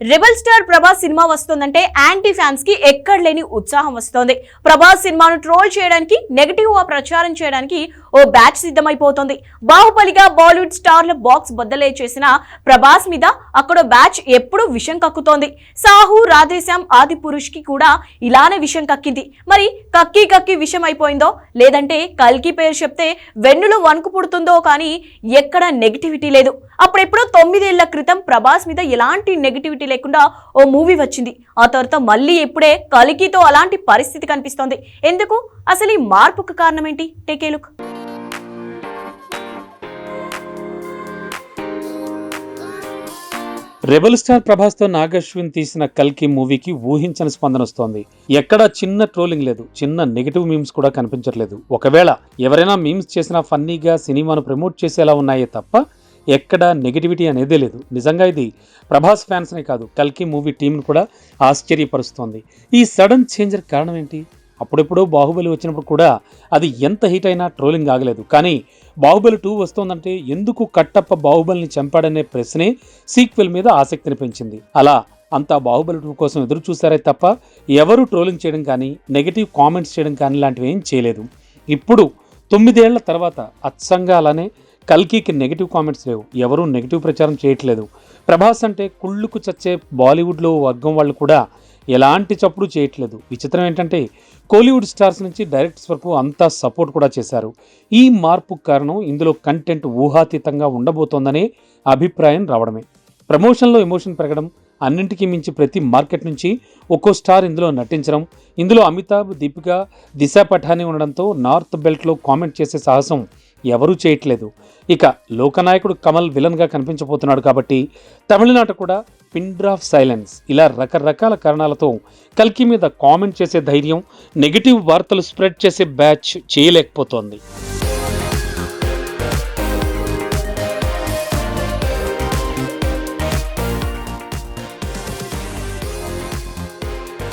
Rebel star Prabhas cinema వస్తుందంటే anti ఫ్యాన్స్కి ఎక్కడ లేని ఉత్సాహం వస్తోంది. ప్రభాస్ సినిమాను ట్రోల్ చేయడానికి నెగటివ్గా ప్రచారం చేయడానికి ఓ బ్యాచ్ సిద్ధమైపోతోంది. బాహుబలిగా బాలీవుడ్ స్టార్ల బాక్స్ బద్దలే చేసిన ప్రభాస్ మీద అక్కడ బ్యాచ్ ఎప్పుడూ విషం కక్కుతోంది. సాహు రాధేశ్యామ్ ఆది పురుష్కి కూడా ఇలానే విషం కక్కింది. మరి కక్కి కక్కి విషం అయిపోయిందో లేదంటే కల్కి పేరు చెప్తే వెన్నులో వణుకు పుడుతుందో కానీ ఎక్కడ నెగిటివిటీ లేదు. అప్పుడెప్పుడో తొమ్మిదేళ్ళ క్రితం ప్రభాస్ మీద ఎలాంటి నెగిటివిటీ లేకుండా ఓ మూవీ వచ్చింది. ఆ తర్వాత మళ్ళీ ఇప్పుడే కలికితో అలాంటి పరిస్థితి కనిపిస్తోంది. ఎందుకు? అసలు ఈ మార్పుకు కారణం ఏంటి టేకే లుక్ రెబల్ స్టార్ ప్రభాస్తో నాగశ్విన్ తీసిన కల్కి మూవీకి ఊహించని స్పందన వస్తోంది. ఎక్కడా చిన్న ట్రోలింగ్ లేదు. చిన్న నెగిటివ్ మీమ్స్ కూడా కనిపించట్లేదు. ఒకవేళ ఎవరైనా మీమ్స్ చేసినా ఫన్నీగా సినిమాను ప్రమోట్ చేసేలా ఉన్నాయే తప్ప ఎక్కడా నెగిటివిటీ అనేదే లేదు. నిజంగా ఇది ప్రభాస్ ఫ్యాన్స్నే కాదు కల్కి మూవీ టీంను కూడా ఆశ్చర్యపరుస్తోంది. ఈ సడన్ చేంజర్ కారణం ఏంటి? అప్పుడెప్పుడో బాహుబలి వచ్చినప్పుడు కూడా అది ఎంత హిట్ అయినా ట్రోలింగ్ ఆగలేదు. కానీ బాహుబలి టూ వస్తోందంటే ఎందుకు కట్టప్ప బాహుబలిని చంపాడనే ప్రశ్నే సీక్వెల్ మీద ఆసక్తిని పెంచింది. అలా అంతా బాహుబలి టూ కోసం ఎదురు చూశారే తప్ప ఎవరు ట్రోలింగ్ చేయడం కానీ నెగిటివ్ కామెంట్స్ చేయడం కానీ లాంటివి ఏం చేయలేదు. ఇప్పుడు తొమ్మిదేళ్ళ తర్వాత అచ్చంగా అలానే కల్కికి నెగిటివ్ కామెంట్స్ లేవు. ఎవరూ నెగిటివ్ ప్రచారం చేయట్లేదు. ప్రభాస్ అంటే కుళ్ళుకు చచ్చే బాలీవుడ్లో వర్గం వాళ్ళు కూడా ఎలాంటి చప్పుడు చేయట్లేదు. విచిత్రం ఏంటంటే కోలీవుడ్ స్టార్స్ నుంచి డైరెక్టర్స్ వరకు అంతా సపోర్ట్ కూడా చేశారు. ఈ మార్పు కారణం ఇందులో కంటెంట్ ఊహాతీతంగా ఉండబోతోందనే అభిప్రాయం రావడమే. ప్రమోషన్లో ఎమోషన్ పెరగడం అన్నింటికీ మించి ప్రతి మార్కెట్ నుంచి ఒక్కో స్టార్ ఇందులో నటించడం. ఇందులో అమితాబ్ దీపిక దిశా పఠాని ఉండడంతో నార్త్ బెల్ట్లో కామెంట్ చేసే సాహసం ఎవరూ చేయట్లేదు. ఇక లోకనాయకుడు కమల్ విలన్గా కనిపించబోతున్నాడు కాబట్టి తమిళనాట కూడా పిన్ డ్రాఫ్ సైలెన్స్ ఇలా రకరకాల కారణాలతో కల్కి మీద కామెంట్ చేసే ధైర్యం నెగిటివ్ వార్తలు స్ప్రెడ్ చేసే బ్యాచ్ చేయలేకపోతోంది.